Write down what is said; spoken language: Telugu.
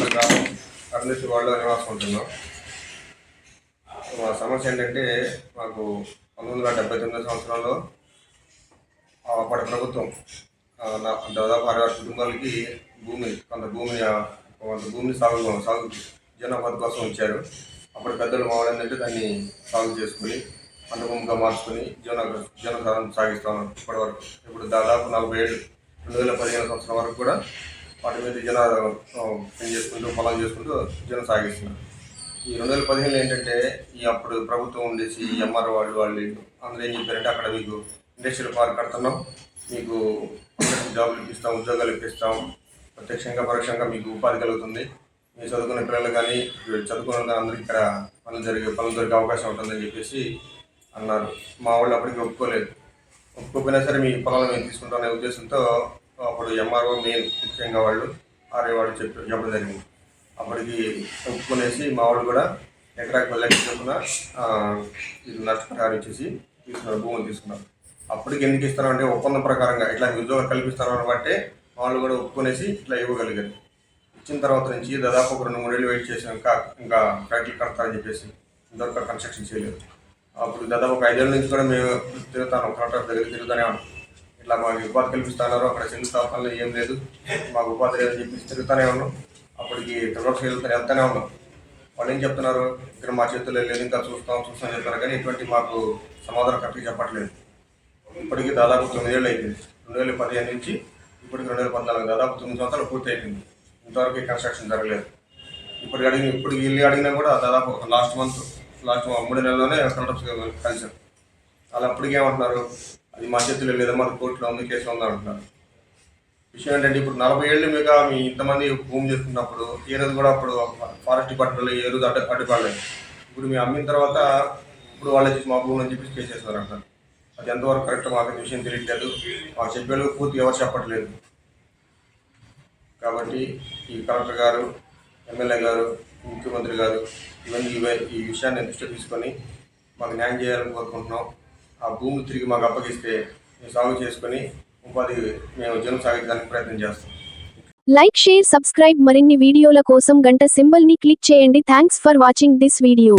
నివాసం ఉంటున్నాం. మా సమస్య ఏంటంటే మాకు పంతొమ్మిది వందల డెబ్బై తొమ్మిది సంవత్సరంలో అప్పటి ప్రభుత్వం దాదాపు అరవై కుటుంబాలకి భూమి కొంత భూమిని కొంత భూమిని సాగు సాగు జీవనోపాధి కోసం ఇచ్చారు. అప్పుడు పెద్దలు మావాళ్ళు ఏంటంటే దాన్ని సాగు చేసుకుని పంట భూమిగా మార్చుకుని జీవన జీవనసారం సాగిస్తాం ఇప్పటి వరకు ఇప్పుడు దాదాపు నలభై ఏడు రెండు వేల పదిహేను సంవత్సరం వరకు కూడా వాటి మీద జన ఆ, చేసుకుంటూ పొలం చేసుకుంటూ జీవనం సాగిస్తున్నారు. ఈ రెండు వేల పదిహేను ఏంటంటే ఈ అప్పుడు ప్రభుత్వం ఉండేసి ఎంఆర్ వాళ్ళు వాళ్ళు వీళ్ళు అందరూ ఏం చెప్పారంటే అక్కడ మీకు ఇండస్ట్రియల్ పార్క్ కడుతున్నాం మీకు జాబ్లు జాబులు ఇప్పిస్తాం ఉద్యోగాలు ఇప్పిస్తాం ప్రత్యక్షంగా పరోక్షంగా మీకు ఉపాధి కలుగుతుంది. మీ చదువుకునే పిల్లలు కానీ చదువుకున్న వాళ్ళు అందరికీ ఇక్కడ పనులు జరిగే పనులు దొరికే అవకాశం ఉంటుందని చెప్పేసి అన్నారు. మా వాళ్ళు అప్పటికి ఒప్పుకోలేదు. ఒప్పుకోకపోయినా సరే మీ పొలాలు మేము తీసుకుంటామనే ఉద్దేశంతో అప్పుడు ఎంఆర్ఓ మెయిన్ ముఖ్యంగా వాళ్ళు ఆర్ఏ వాళ్ళు చెప్పి చెప్పడం జరిగింది. అప్పటికి ఒప్పుకునేసి మా వాళ్ళు కూడా ఎకరాకి వెళ్ళకి చెప్పిన ఇది నష్టపరిహారం ఇచ్చేసి తీసుకున్నారు భూములు తీసుకున్నారు. అప్పటికి ఎందుకు ఇస్తారు అంటే ఒప్పందం ప్రకారంగా ఇట్లా ఉద్యోగాలు కల్పిస్తారు అని బట్టే వాళ్ళు కూడా ఒప్పుకునేసి ఇట్లా ఇవ్వగలిగారు. ఇచ్చిన తర్వాత నుంచి దాదాపు ఒక రెండు మూడేళ్ళు వెయిట్ చేసాం ఇంకా ఇంకా ఫ్యాక్టరీ కడతారని చెప్పేసి ఇంతవరకు కన్స్ట్రక్షన్ చేయలేదు. అప్పుడు దాదాపు ఒక ఐదేళ్ళ నుంచి కూడా మేము తిరుగుతాను కలెక్టర్ దగ్గర తిరుగుతూనే ఉన్నాం. ఇట్లా మాకు ఉపాధి కల్పిస్తున్నారు అక్కడ శంకుస్థాపనలు ఏం లేదు. మాకు ఉపాధి లేదని చెప్పేసి తిరుగుతూనే ఉన్నాం. అప్పటికి ట్రిబ్యూనల్స్కి వెళ్తూనే వెళ్తూనే ఉన్నాం. వాళ్ళు ఏం చెప్తున్నారు? ఇక్కడ మా చేతుల్లో లేదు ఇంకా చూస్తాం చూస్తాం చెప్తున్నారు కానీ ఎటువంటి మాకు సమాధానం కరెక్ట్గా చెప్పట్లేదు. ఇప్పటికీ దాదాపు తొమ్మిదేళ్ళు అయిపోయింది రెండు వేల పదిహేను నుంచి ఇప్పటికి రెండు వేల పద్నాలుగు దాదాపు తొమ్మిది సంవత్సరాలు పూర్తి అయిపోయింది ఇంతవరకు కన్స్ట్రక్షన్ జరగలేదు. ఇప్పుడు అడిగిన ఇప్పుడు ఇల్లు అడిగినా కూడా దాదాపు లాస్ట్ మంత్ లాస్ట్ మూడు నెలలోనే కలెక్టర్స్ కలిసాం వాళ్ళు అప్పటికి ఏమంటున్నారు? అది మా చేతిలో లేదా మన కోర్టులో ఉంది కేసులో ఉంది అంటున్నారు. విషయం ఏంటంటే ఇప్పుడు నలభై ఏళ్ళు మీద మీ ఇంతమంది భూమి చేసుకున్నప్పుడు ఏ రోజు కూడా అప్పుడు ఫారెస్ట్ డిపార్ట్మెంట్లో ఏ రోజు అడ్డ అడ్డుపడలేదు. ఇప్పుడు మేము అమ్మిన తర్వాత ఇప్పుడు వాళ్ళు వచ్చి మా భూమి అని చెప్పి కేసు చేస్తున్నారు అంటారు అది ఎంతవరకు కరెక్ట్ మాకు విషయం తెలియట్లేదు. మాకు చెప్పేందుకు పూర్తి ఎవరు చెప్పట్లేదు కాబట్టి ఈ కలెక్టర్ గారు ఎమ్మెల్యే గారు ముఖ్యమంత్రి గారు ఇవన్నీ ఈ విషయాన్ని దృష్టి తీసుకొని మాకు న్యాయం చేయాలని కోరుకుంటున్నాం. ఆ భూములు తిరిగి మాకు అప్పగిస్తే మేము సాగు చేసుకొని ఉపాధి మేము జీవనం సాగించడానికి ప్రయత్నం చేస్తాం. లైక్ షేర్ సబ్స్క్రైబ్ మరిన్ని వీడియోల కోసం గంట సింబల్ని క్లిక్ చేయండి. Thanks for watching this video.